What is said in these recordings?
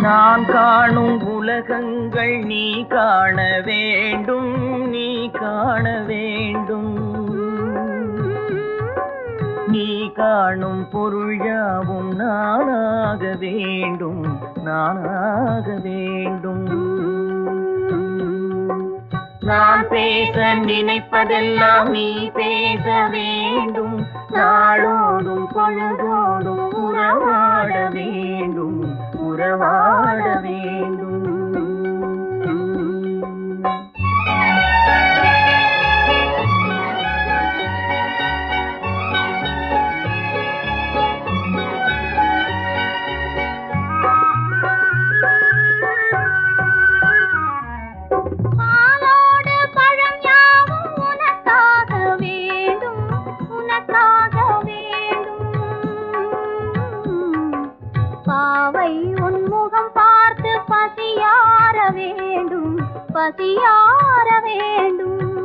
நான் காணும் உலகங்கள் நீ காண வேண்டும் நீ காண வேண்டும். நீ காணும் பொருள் யாவும் நானாக வேண்டும் நானாக வேண்டும். நான் பேச நினைப்பதெல்லாம் நீ பேச வேண்டும் நாளோடும் பொழுதோடும் உறவாட வேண்டும். உறவாட பாவை உன் முகம் பார்த்து பசியார வேண்டும். பசியார வேண்டும்.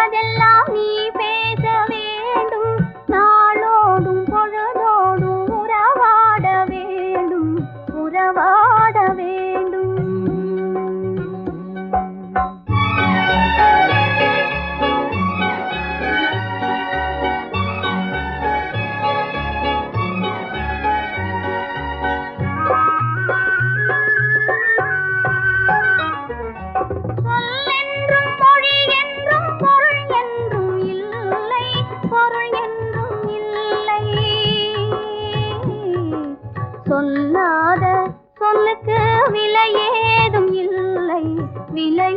நினைப்பதெல்லாம் இல்லை